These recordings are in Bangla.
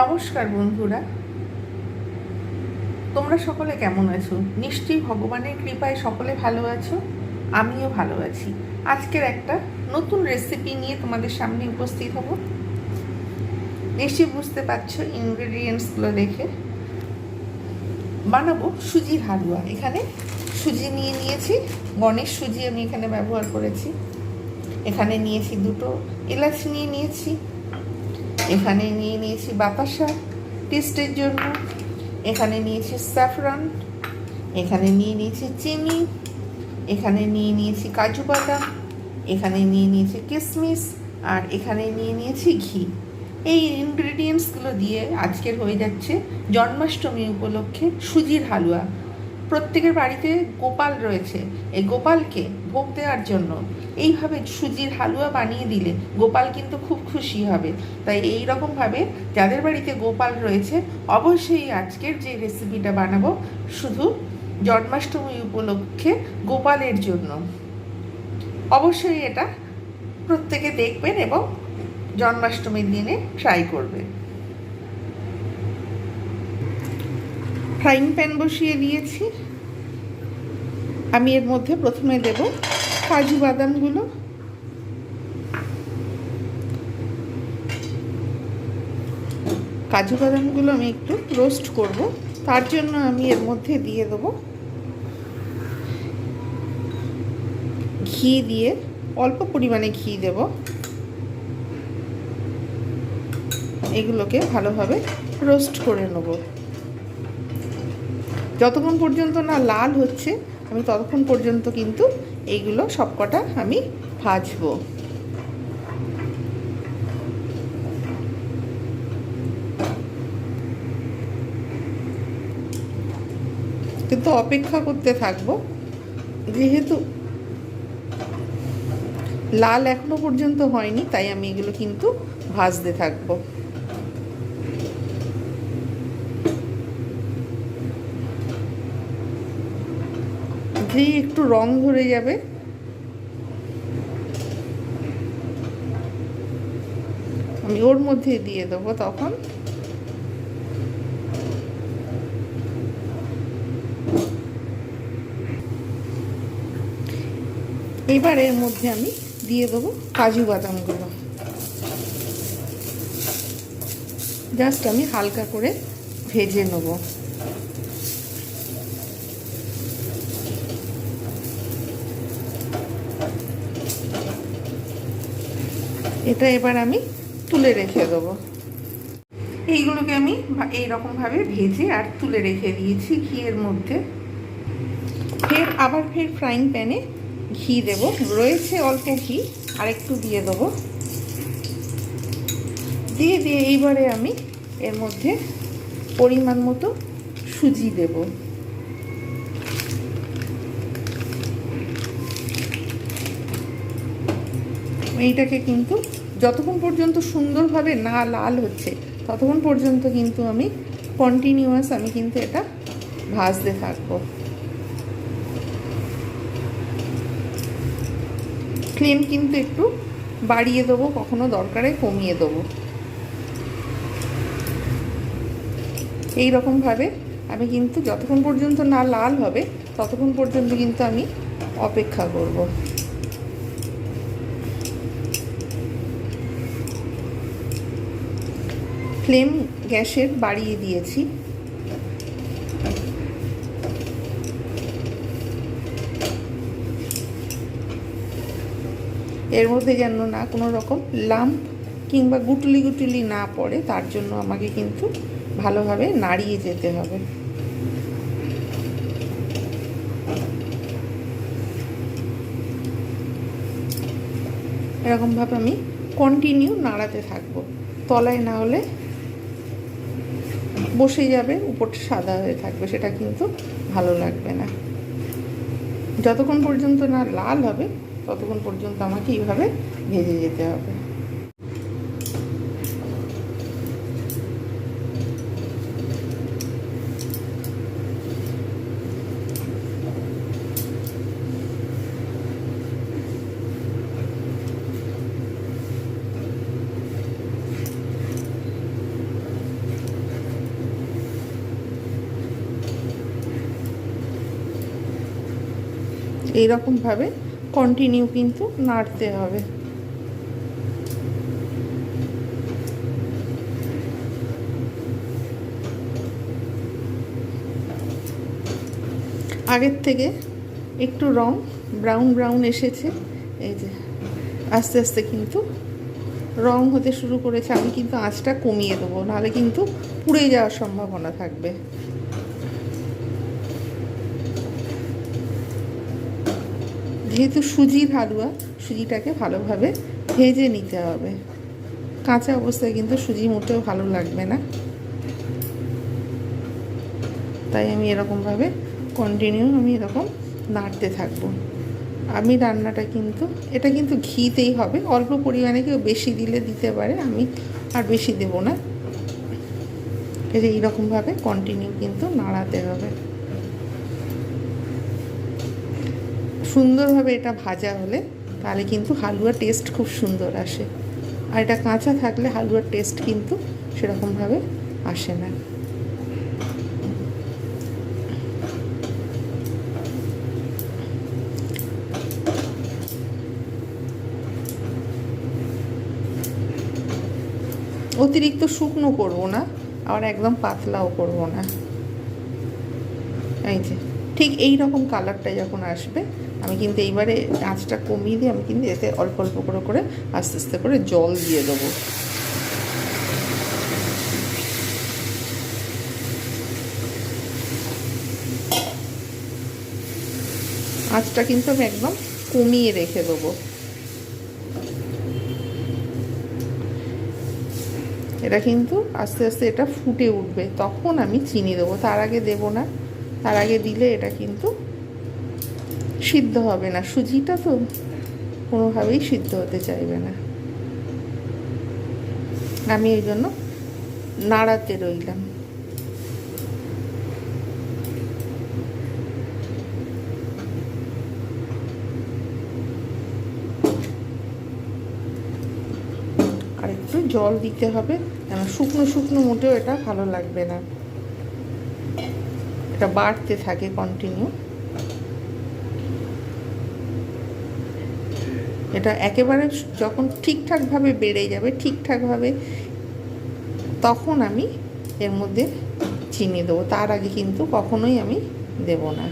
নমস্কার বন্ধুরা। তোমরা সকলে কেমন আছো? নিশ্চয়ই ভগবানের কৃপায় সকলে ভালো আছো, আমিও ভালো আছি। আজকের একটা নতুন রেসিপি নিয়ে তোমাদের সামনে উপস্থিত হব। নিশ্চয়ই বুঝতে পারছ ইনগ্রেডিয়েন্টসগুলো দেখে। বানাবো সুজির হালুয়া। এখানে সুজি নিয়ে নিয়েছি। গণেশ সুজি আমি এখানে ব্যবহার করেছি। এখানে নিয়েছি দুটো এলাচ নিয়ে নিয়েছি। এখানে নিয়ে নিয়েছি বাতাসা, টেস্টের জন্য। এখানে নিয়েছি স্যাফরন, এখানে নিয়ে নিয়েছি চিনি, এখানে নিয়ে নিয়েছি কাজু বাদাম, এখানে নিয়ে নিয়েছি কিশমিশ আর এখানে নিয়ে নিয়েছি ঘি। এই ইনগ্রেডিয়েন্টসগুলো দিয়ে আজকের হয়ে যাচ্ছে জন্মাষ্টমী উপলক্ষে সুজির হালুয়া। প্রত্যেকের বাড়িতে গোপাল রয়েছে। এই গোপালকে ভোগ দেওয়ার জন্য। এইভাবে সুজির হালুয়া বানিয়ে দিলে গোপাল কিন্তু খুব খুশি হবে। তাই এই রকমভাবে যাদের বাড়িতে গোপাল রয়েছে, অবশ্যই আজকের যে রেসিপিটা বানাবো, শুধু জন্মাষ্টমী উপলক্ষে গোপালের জন্য। অবশ্যই এটা প্রত্যেকে দেখবেন এবং জন্মাষ্টমীর দিনে ট্রাই করবেন ফ্রাইং প্যান বসিয়ে দিয়েছি। আমি এর মধ্যে প্রথমে দেব কাজু বাদামগুলো। কাজু বাদামগুলো আমি একটু রোস্ট করব। তার জন্য আমি এর মধ্যে দিয়ে দেবো ঘি দিয়ে অল্প পরিমাণে ঘি দেব। এগুলোকে ভালোভাবে রোস্ট করে নেব। যতক্ষণ পর্যন্ত না লাল হচ্ছে আমি ততক্ষণ পর্যন্ত কিন্তু এইগুলো সবকটা আমি ভাজবো। কিন্তু অপেক্ষা করতে থাকব, যেহেতু লাল এখনও পর্যন্ত হয়নি, তাই আমি এগুলো কিন্তু ভাজতে থাকব। যেই একটু রং ধরে যাবে। আমি ওর মধ্যে দিয়ে দেবো তখন। এবার এর মধ্যে আমি দিয়ে দেবো কাজু বাদামগুলো। জাস্ট আমি হালকা করে ভেজে নেব। এটা এবার আমি তুলে রেখে দেবো। এইগুলোকে আমি এইরকমভাবে ভেজে আর তুলে রেখে দিয়েছি ঘিয়ের মধ্যে। ফের আবার ফের ফ্রাইং প্যানে ঘি দেব। রয়েছে অল্প ঘি আর একটু দিয়ে দেবো। দিয়ে দিয়ে এইবারে আমি এর মধ্যে পরিমাণ মতো সুজি দেব। এইটাকে কিন্তু যতক্ষণ পর্যন্ত সুন্দরভাবে না লাল হচ্ছে, ততক্ষণ পর্যন্ত কিন্তু আমি কন্টিনিউয়াস আমি কিন্তু এটা ভাজতে থাকব। ফ্লেম কিন্তু একটু বাড়িয়ে দেবো, কখনো দরকারে কমিয়ে দেবো। এই রকমভাবে আমি কিন্তু যতক্ষণ পর্যন্ত না লাল হবে, ততক্ষণ পর্যন্ত কিন্তু আমি অপেক্ষা করব। ফ্লেম গ্যাসের বাড়িয়ে দিয়েছি। এর মধ্যে যেন না কোনো রকম লাম্প কিংবা গুটুলি গুটুলি না পড়ে, তার জন্য আমাকে কিন্তু ভালোভাবে নাড়িয়ে যেতে হবে। এরকমভাবে আমি কন্টিনিউ নাড়াতে থাকব। তলায় না হলে বসে যাবে, উপরটা সাদা হয়ে থাকবে, সেটা কিন্তু ভালো লাগবে না। যতক্ষণ পর্যন্ত না লাল হবে, ততক্ষণ পর্যন্ত আমাকে এইভাবে ভেজে যেতে হবে। এইরকমভাবে কন্টিনিউ কিন্তু নাড়তে হবে। আগের থেকে একটু রং ব্রাউন ব্রাউন এসেছে, এই যে আস্তে আস্তে কিন্তু রং হতে শুরু করেছে। আমি কিন্তু আঁচটা কমিয়ে দেবো, নাহলে কিন্তু পুড়ে যাওয়ার সম্ভাবনা থাকবে। যেহেতু সুজির হালুয়া সুজিটাকে ভালোভাবে ভেজে নিতে হবে। কাঁচা অবস্থায় কিন্তু সুজি মোটেও ভালো লাগবে না। তাই আমি এরকমভাবে কন্টিনিউ আমি এরকম নাড়তে থাকব। আমি রান্নাটা কিন্তু, এটা কিন্তু ঘিতেই হবে। অল্প পরিমাণে কেউ বেশি দিলে দিতে পারে, আমি আর বেশি দেব না। এই যে এইরকমভাবে কন্টিনিউ কিন্তু নাড়াতে হবে। সুন্দরভাবে এটা ভাজা হলে তাহলে কিন্তু হালুয়ার টেস্ট খুব সুন্দর আসে। আর এটা কাঁচা থাকলে হালুয়ার টেস্ট কিন্তু সেরকমভাবে আসে না। অতিরিক্ত শুকনো করব না, আবার একদম পাতলাও করব না। এই যে। ঠিক এই রকম কালারটা যখন আসবে, আমি কিন্তু এইবারে আঁচটা কমিয়ে দিয়ে আমি কিন্তু এতে অল্প অল্প করে করে আস্তে আস্তে করে জল দিয়ে দেবো। আঁচটা কিন্তু আমি একদম কমিয়ে রেখে দেবো। এটা কিন্তু আস্তে আস্তে এটা ফুটে উঠবে, তখন আমি চিনি দেবো, তার আগে দেবো না। তার আগে দিলে এটা কিন্তু সিদ্ধ হবে না। সুজিটা তো কোনোভাবেই সিদ্ধ হতে চাইবে না। আমি এই জন্য নাড়াতে রইলাম। আর একটু জল দিতে হবে, কেন শুকনো শুকনো মোটেও এটা ভালো লাগবে না। এটা বাড়তে থাকে কন্টিনিউ এটা একেবারে যখন ঠিকঠাকভাবে বেড়ে যাবে, ঠিকঠাকভাবে তখন আমি এর মধ্যে চিনি দেবো। তার আগে কিন্তু কখনোই আমি দেব না।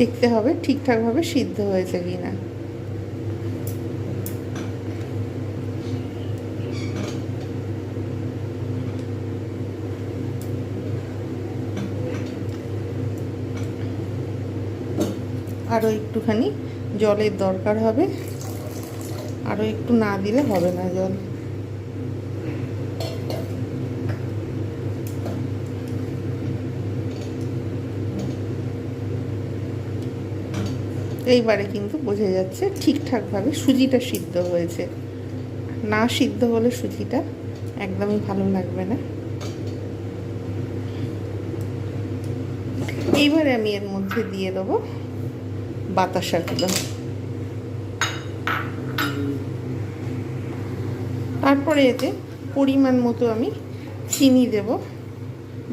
দেখতে হবে ঠিকঠাকভাবে সিদ্ধ হয়েছে কি না আরও একটুখানি জলের দরকার হবে। আরও একটু না দিলে হবে না জল। এইবারে কিন্তু বোঝা যাচ্ছে ঠিকঠাকভাবে সুজিটা সিদ্ধ হয়েছে। না সিদ্ধ হলে সুজিটা একদমই ভালো লাগবে না। এইবারে আমি এর মধ্যে দিয়ে দেবো বাতাসাগুলো তারপরে এতে পরিমাণ মতো আমি চিনি দেব।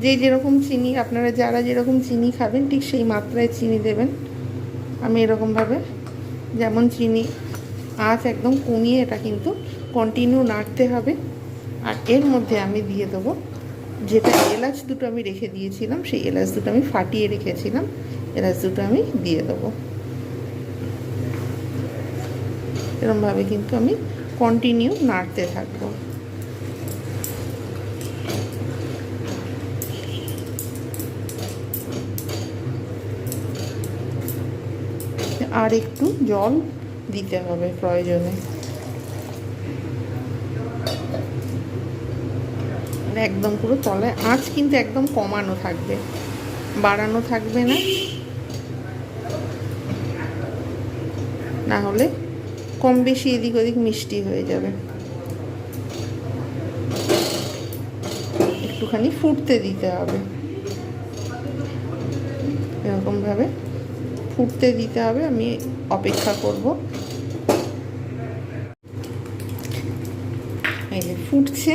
যে যেরকম চিনি, আপনারা যারা যেরকম চিনি খাবেন, ঠিক সেই মাত্রায় চিনি দেবেন। আমি এরকমভাবে যেমন চিনি, আঁচ একদম কমিয়ে এটা কিন্তু কন্টিনিউ নাড়তে হবে। আর এর মধ্যে আমি দিয়ে দেবো যেটা এলাচ দুটো আমি রেখে দিয়েছিলাম, সেই এলাচ দুটো আমি ফাটিয়ে রেখেছিলাম। এলাচ দুটো আমি দিয়ে দেবো। এরমভাবে কিন্তু আমি কন্টিনিউ নাড়তে থাকব। আর একটু জল দিতে হবে প্রয়োজনে। একদম পুরো তলায় আঁচ কিন্তু একদম কমানো থাকবে, বাড়ানো থাকবে না। না হলে কম বেশি এদিক ওদিক মিষ্টি হয়ে যাবে। একটুখানি ফুটতে দিতে হবে। এরকমভাবে ফুটতে দিতে হবে, আমি অপেক্ষা করব। এই যে ফুটছে।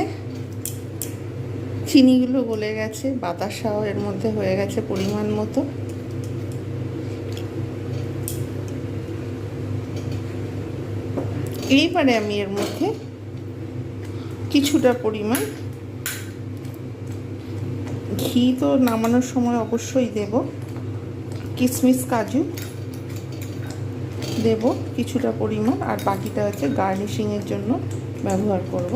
চিনিগুলো গলে গেছে, বাতাসাও এর মধ্যে হয়ে গেছে পরিমাণ মতো। এইবারে আমি এর মধ্যে কিছুটা পরিমাণ ঘি তো নামানোর সময় অবশ্যই দেব। কিশমিশ কাজু দেব কিছুটা পরিমাণ, আর বাকিটা হচ্ছে গার্নিশিংয়ের জন্য ব্যবহার করব।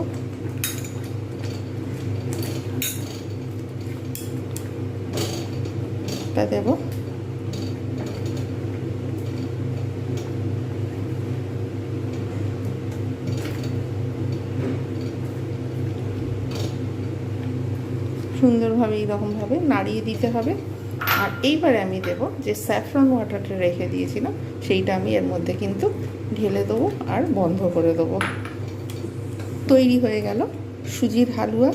তা দেব। সুন্দরভাবে এইরকমভাবে নাড়িয়ে দিতে হবে। আর এইবারে আমি দেব যে স্যাফরন ওয়াটারটা রেখে দিয়েছিলাম, সেইটা আমি এর মধ্যে কিন্তু ঢেলে দেবো আর বন্ধ করে দেবো। তৈরি হয়ে গেল সুজির হালুয়া।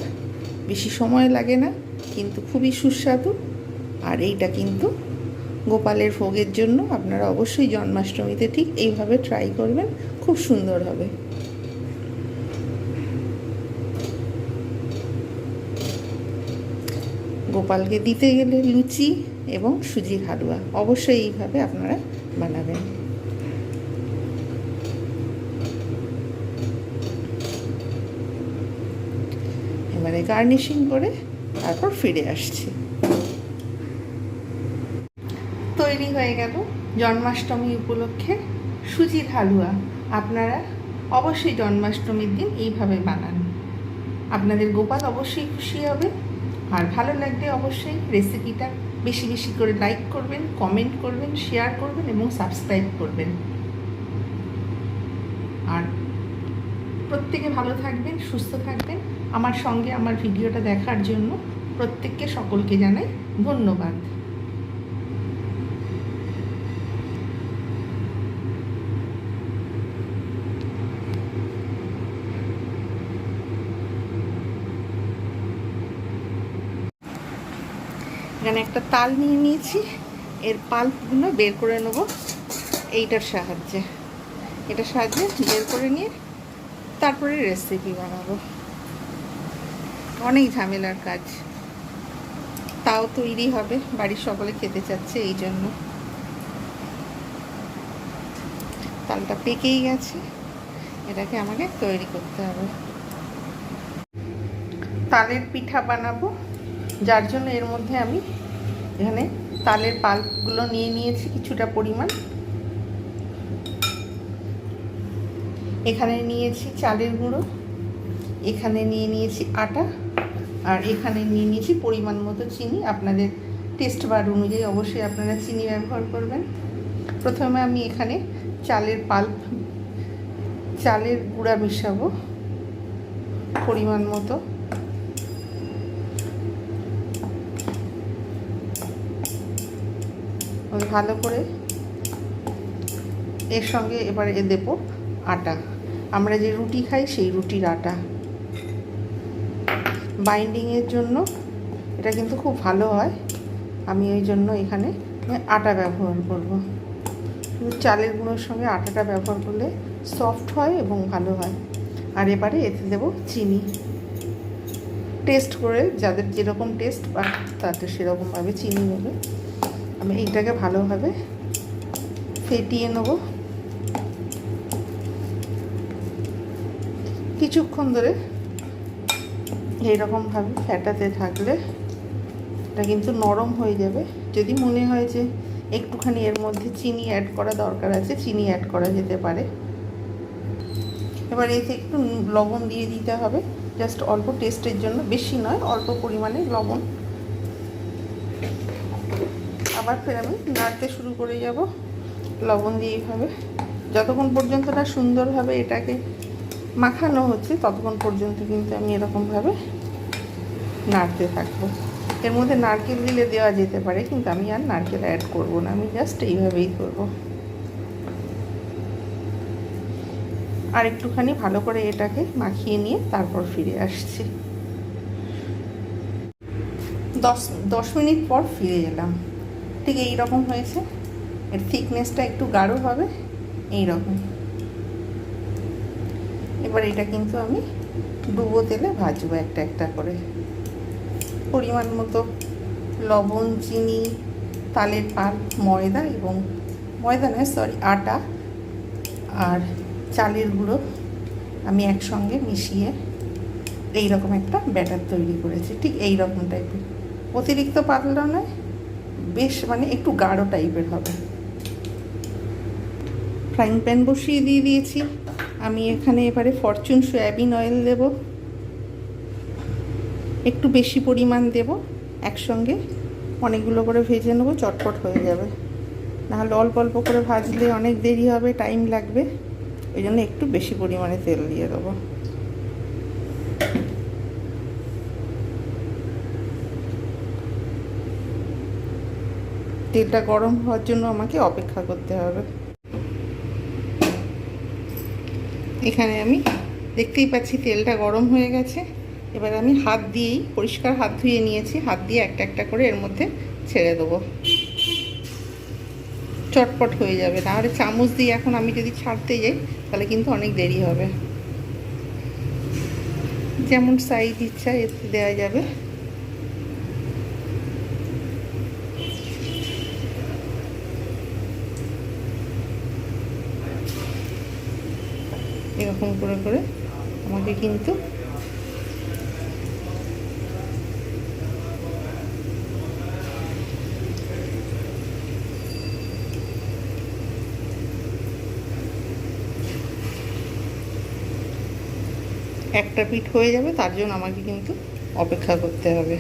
বেশি সময় লাগে না, কিন্তু খুবই সুস্বাদু। আর এইটা কিন্তু গোপালের ভোগের জন্য আপনারা অবশ্যই জন্মাষ্টমীতে ঠিক এইভাবে ট্রাই করবেন, খুব সুন্দর হবে। গোপালকে দিতে গেলে লুচি এবং সুজির হালুয়া। অবশ্যই এইভাবে আপনারা বানাবেন। এবারে গার্নিশিং করে তারপর ফিরে আসছি। তৈরি হয়ে গেল জন্মাষ্টমী উপলক্ষে সুজির হালুয়া। আপনারা অবশ্যই জন্মাষ্টমীর দিন এইভাবে বানান। আপনাদের গোপাল অবশ্যই খুশি হবে। আর ভালো লাগলে অবশ্যই রেসিপিটা বেশি বেশি করে লাইক করবেন কমেন্ট করবেন শেয়ার করবেন এবং সাবস্ক্রাইব করবেন। আর প্রত্যেকে ভালো থাকবেন, সুস্থ থাকবেন। আমার সঙ্গে আমার ভিডিওটা দেখার জন্য প্রত্যেককে সকলকে জানাই ধন্যবাদ। একটা তাল নিয়ে নিয়েছি। এর পাল্পগুলো বের করে নেব এইটার সাহায্যে। এটার সাহায্যে বের করে নিয়ে তারপরে রেসিপি বানাবো। অনেক ঝামেলার কাজ। তাও তৈরি হবে, বাড়ির সকলে খেতে চাচ্ছে এই জন্য। তালটা পেকেই গেছে। এটাকে আমাকে তৈরি করতে হবে। তালের পিঠা বানাবো। যার জন্য এর মধ্যে আমি এখানে তালের পাল্পগুলো নিয়ে নিয়েছি, কিছুটা পরিমাণ। এখানে নিয়েছি চালের গুঁড়ো, এখানে নিয়ে নিয়েছি আটা, আর এখানে নিয়ে নিয়েছি পরিমাণ মতো চিনি। আপনাদের টেস্ট বার অনুযায়ী অবশ্যই আপনারা চিনি ব্যবহার করবেন। প্রথমে আমি এখানে চালের পাল্প চালের গুঁড়া মিশাবো পরিমাণ মতো। ভালো করে এর সঙ্গে এবারে দেব আটা। আমরা যে রুটি খাই সেই রুটির আটা। বাইন্ডিংয়ের জন্য এটা কিন্তু খুব ভালো হয়। আমি ওই জন্য এখানে আটা ব্যবহার করব। চালের গুঁড়োর সঙ্গে আটাটা ব্যবহার করলে সফট হয় এবং ভালো হয়। আর এবারে এতে দেব চিনি। টেস্ট করে যাদের যেরকম টেস্ট বা তাদের সেরকমভাবে চিনি নেবে। আমি এইটাকে ভালোভাবে ফেটিয়ে নেব। কিছুক্ষণ ধরে এইরকমভাবে ফ্যাটাতে থাকলে এটা কিন্তু নরম হয়ে যাবে। যদি মনে হয় যে একটুখানি এর মধ্যে চিনি অ্যাড করা দরকার আছে, চিনি অ্যাড করা যেতে পারে। এবার এতে একটু লবণ দিয়ে দিতে হবে। জাস্ট অল্প টেস্টের জন্য, বেশি নয়, অল্প পরিমাণে লবণ। আবার ফের আমি নাড়তে শুরু করে যাব। লবণ দিয়ে এইভাবে যতক্ষণ পর্যন্ত না সুন্দরভাবে এটাকে মাখানো হচ্ছে, ততক্ষণ পর্যন্ত কিন্তু আমি এরকমভাবে নাড়তে থাকব। এর মধ্যে নারকেল দিলে দেওয়া যেতে পারে, কিন্তু আমি আর নারকেল অ্যাড করব না, আমি জাস্ট এইভাবেই করব। আর একটুখানি ভালো করে এটাকে মাখিয়ে নিয়ে তারপর ফিরে আসছি। দশ দশ মিনিট পর ফিরে এলাম। ঠিক এই রকম হয়েছে। এর থিকনেসটা একটু গাঢ় হবে এই রকম এবার এটা কিন্তু আমি ডুবো তেলে ভাজবো একটা একটা করে। পরিমাণ মতো লবণ, চিনি, তালের পাল ময়দা এবং ময়দা নয় সরি আটা আর চালের গুঁড়ো আমি একসঙ্গে মিশিয়ে এই রকম একটা ব্যাটার তৈরি করেছি। ঠিক এই রকম টাইপের অতিরিক্ত পাতলা নয় বেশ মানে একটু গাঢ় টাইপের হবে। ফ্রাইং প্যান বসিয়ে দিয়ে দিয়েছি। আমি এখানে এবারে ফরচুন সয়াবিন অয়েল দেব। একটু বেশি পরিমাণ দেব একসঙ্গে। অনেকগুলো করে ভেজে নেব, চটপট হয়ে যাবে। নাহলে অল্প অল্প করে ভাজলে অনেক দেরি হবে টাইম লাগবে। ওই জন্য একটু বেশি পরিমাণে তেল দিয়ে দেবো। তেলটা গরম হওয়ার জন্য আমাকে অপেক্ষা করতে হবে। এখানে আমি দেখতেই পাচ্ছি তেলটা গরম হয়ে গেছে। এবার আমি হাত দিয়েই, পরিষ্কার হাত ধুয়ে নিয়েছি। হাত দিয়ে একটা একটা করে এর মধ্যে ছেড়ে দেবো। চটপট হয়ে যাবে। নাহলে চামচ দিয়ে এখন আমি যদি ছাড়তে যাই, তাহলে কিন্তু অনেক দেরি হবে। যেমন সাইজ ইচ্ছা, এতে দেওয়া যাবে। এরকম করে করে আমাকে কিন্তু একটা পিঠ হয়ে যাবে, তার জন্য আমাকে কিন্তু অপেক্ষা করতে হবে।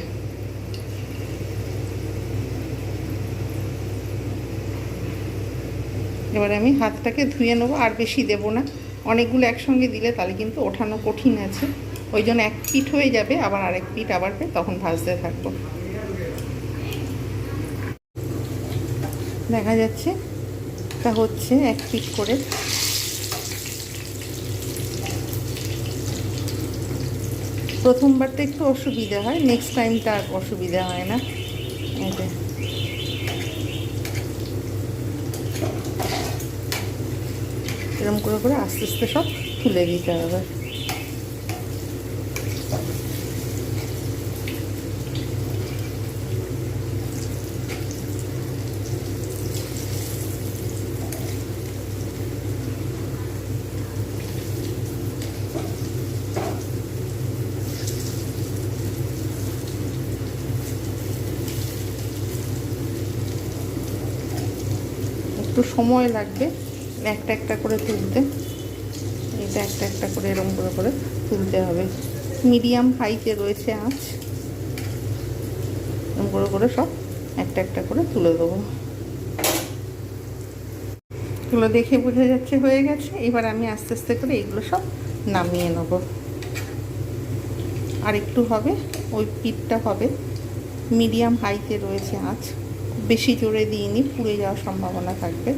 এবারে আমি হাতটাকে ধুয়ে নেব, আর বেশি দেবো না। অনেকগুলো একসঙ্গে দিলে তাহলে কিন্তু ওঠানো কঠিন আছে। ওই জন্য এক পিঠ হয়ে যাবে, আবার আরেক পিঠ আবার তখন ভাজতে থাকব। দেখা যাচ্ছে তা হচ্ছে এক পিঠ করে। প্রথমবারটা একটু অসুবিধা হয় নেক্সট টাইমটা আর অসুবিধা হয় না। এটা এরকম করে করে আস্তে আস্তে সব তুলে দিতে হবে। একটু সময় লাগবে। একটা একটা করে তুলতে। এটা একটা একটা করে এরকম করে করে তুলতে হবে। মিডিয়াম হাইতে রয়েছে আঁচ। এরকম করে করে সব একটা একটা করে তুলে দেবো। এগুলো দেখে বোঝা যাচ্ছে হয়ে গেছে। এবার আমি আস্তে আস্তে করে এগুলো সব নামিয়ে নেব। আর একটু হবে, ওই পিঠটা হবে। মিডিয়াম হাইতে রয়েছে আঁচ। বেশি জোরে দিইনি, পুড়ে যাওয়ার সম্ভাবনা থাকবে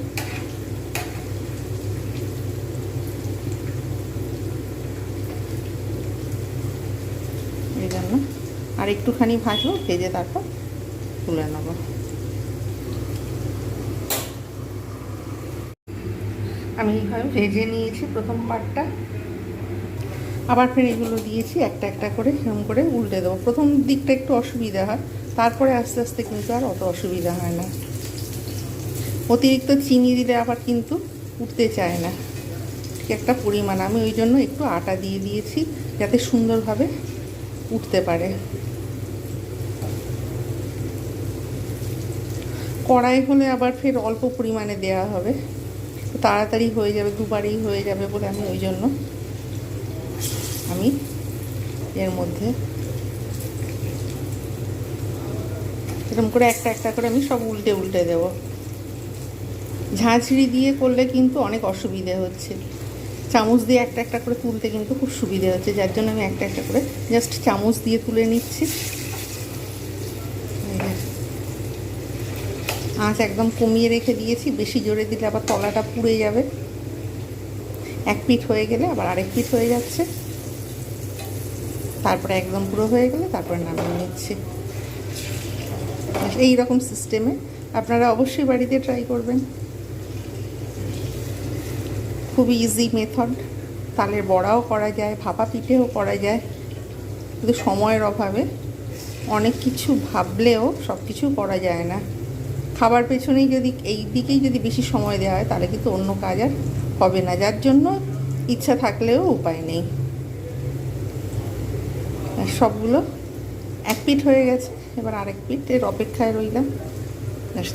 এই জন্য আর একটুখানি ভাজবো, ভেজে তারপর তুলে নেব। আমি এইভাবে ভেজে নিয়েছি প্রথম পার্টটা আবার ফের এগুলো দিয়েছি, একটা একটা করে সেরকম করে উল্টে দেবো। প্রথম দিকটা একটু অসুবিধা হয়, তারপরে আস্তে আস্তে কিন্তু আর অত অসুবিধা হয় না। অতিরিক্ত চিনি দিলে আবার কিন্তু উঠতে চায় না। ঠিক একটা পরিমাণ। আমি ওই জন্য একটু আটা দিয়ে দিয়েছি যাতে সুন্দরভাবে উঠতে পারে। কড়াই হলে আবার ফের অল্প পরিমাণে দেওয়া হবে। তাড়াতাড়ি হয়ে যাবে, দুবারেই হয়ে যাবে বলে আমি ওই জন্য আমি এর মধ্যে এরকম করে একটা একটা করে আমি সব উল্টে উল্টে দেবো। ঝাঁঝরি দিয়ে করলে কিন্তু অনেক অসুবিধে হচ্ছে। চামচ দিয়ে একটা একটা করে তুলতে কিন্তু খুব সুবিধে হচ্ছে, যার জন্য আমি একটা একটা করে জাস্ট চামচ দিয়ে তুলে নিচ্ছি। আঁচ একদম কমিয়ে রেখে দিয়েছি, বেশি জোরে দিলে আবার তলাটা পুড়ে যাবে। এক পিঠ হয়ে গেলে আবার আরেক পিঠ হয়ে যাচ্ছে। তারপরে একদম পুরো হয়ে গেলে তারপরে নামিয়ে নিচ্ছি। এই রকম সিস্টেমে আপনারা অবশ্যই বাড়িতে ট্রাই করবেন। খুব ইজি মেথড তালের বড়াও করা যায়, ভাপা পিঠেও করা যায়। কিন্তু সময়ের অভাবে অনেক কিছু ভাবলেও সব কিছু করা যায় না। খাবার পেছনেই যদি এই দিকেই যদি বেশি সময় দেওয়া হয়, তাহলে কিন্তু অন্য কাজ আর হবে না। যার জন্য ইচ্ছা থাকলেও উপায় নেই। সবগুলো এক পিঠ হয়ে গেছে। এবার আরেক পিঠের অপেক্ষায় রইলাম।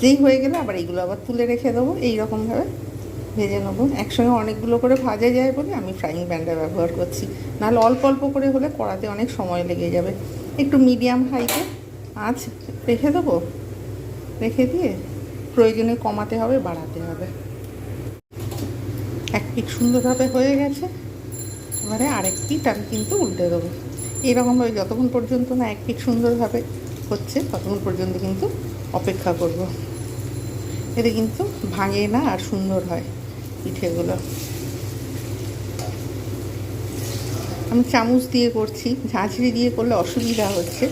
যেই হয়ে গেলে আবার এইগুলো আবার তুলে রেখে দেবো। এইরকমভাবে ভেজে নেব। একসঙ্গে অনেকগুলো করে ভাজা যায় বলে আমি ফ্রাইং প্যানটা ব্যবহার করছি। নাহলে অল্প অল্প করে হলে কড়াতে অনেক সময় লেগে যাবে। একটু মিডিয়াম হাইতে আঁচ রেখে দেবো। রেখে দিয়ে প্রয়োজনে কমাতে হবে, বাড়াতে হবে। এক পিঠ সুন্দরভাবে হয়ে গেছে। এবারে আরেক পিঠ আমি কিন্তু উল্টে দেবো। এরকমভাবে যতক্ষণ পর্যন্ত না এক পিঠ সুন্দরভাবে হচ্ছে, ততক্ষণ পর্যন্ত কিন্তু অপেক্ষা করব। এতে কিন্তু ভাঙে না আর সুন্দর হয় পিঠেগুলো। আমি চামচ দিয়ে করছি, ঝাঁঝরি দিয়ে করলে অসুবিধা হচ্ছে।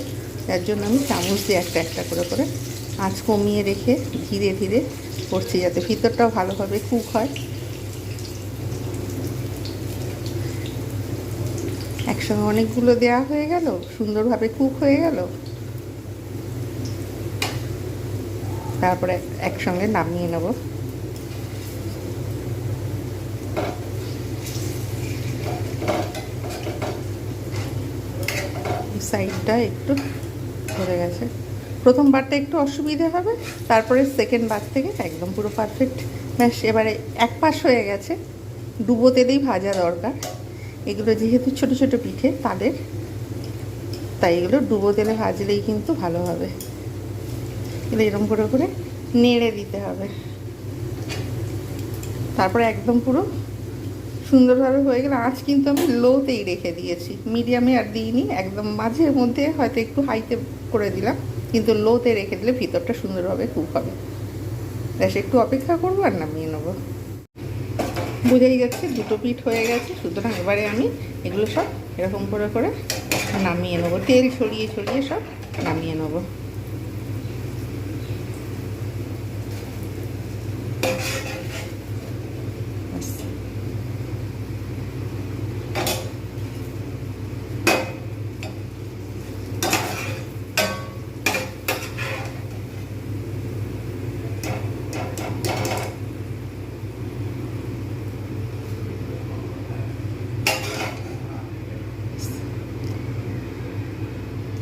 যার জন্য আমি চামচ দিয়ে একটা একটা করে করে আঁচ কমিয়ে রেখে ধীরে ধীরে করছি যাতে ভিতরটাও ভালোভাবে কুক হয়। একসঙ্গে অনেকগুলো দেওয়া হয়ে গেল, সুন্দরভাবে কুক হয়ে গেল। তারপরে একসঙ্গে নামিয়ে নেব। সাইডটা একটু ধরে গেছে। প্রথমবারটা একটু অসুবিধা হবে, তারপরে সেকেন্ড বার থেকে একদম পুরো পারফেক্ট ব্যাস এবারে এক পাশ হয়ে গেছে, ডুবো তেলেই ভাজা দরকার। এগুলো যেহেতু ছোট ছোট পিঠে, তাদের, তাই এগুলো ডুবো তেলে ভাজলেই কিন্তু ভালো হবে। এগুলো এরকম করে করে নেড়ে দিতে হবে। তারপরে একদম পুরো সুন্দরভাবে হয়ে গেলে আঁচ কিন্তু আমি লোতেই রেখে দিয়েছি। মিডিয়ামে আর দিইনি, একদম মাঝের মধ্যে হয়তো একটু হাইতে করে দিলাম। কিন্তু লোতে রেখে দিলে ভিতরটা সুন্দরভাবে কুক হবে। ব্যাস একটু অপেক্ষা করব আর নামিয়ে নেব। বোঝাই যাচ্ছে দুটো পিঠ হয়ে গেছে, সুতরাং এবারে আমি এগুলো সব এরকম করে করে নামিয়ে নেব। তেল ছড়িয়ে ছড়িয়ে সব নামিয়ে নেব ব্যাস।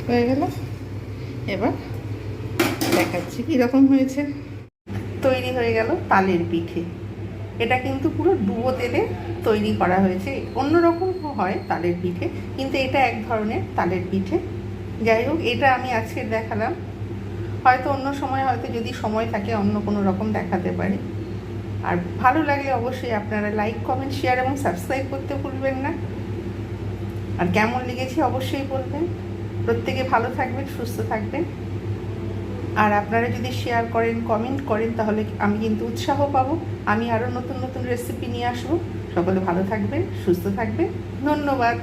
হয়ে গেল এবার দেখাচ্ছি কীরকম হয়েছে। তৈরি হয়ে গেল তালের পিঠে। এটা কিন্তু পুরো ডুবো তেলে তৈরি করা হয়েছে। অন্যরকম হয় তালের পিঠে, কিন্তু এটা এক ধরনের তালের পিঠে। যাই হোক, এটা আমি আজকে দেখালাম। হয়তো অন্য সময় হয়তো যদি সময় থাকে অন্য কোনো রকম দেখাতে পারি। আর ভালো লাগলে অবশ্যই আপনারা লাইক, কমেন্ট, শেয়ার এবং সাবস্ক্রাইব করতে ভুলবেন না। আর কেমন লেগেছে অবশ্যই বলবেন। প্রত্যেকে ভালো থাকবেন, সুস্থ থাকবেন। আর আপনারা যদি শেয়ার করেন কমেন্ট করেন, তাহলে আমি কিন্তু উৎসাহ পাব। আমি আরও নতুন নতুন রেসিপি নিয়ে আসব। সকলে ভালো থাকবেন, সুস্থ থাকবেন। ধন্যবাদ।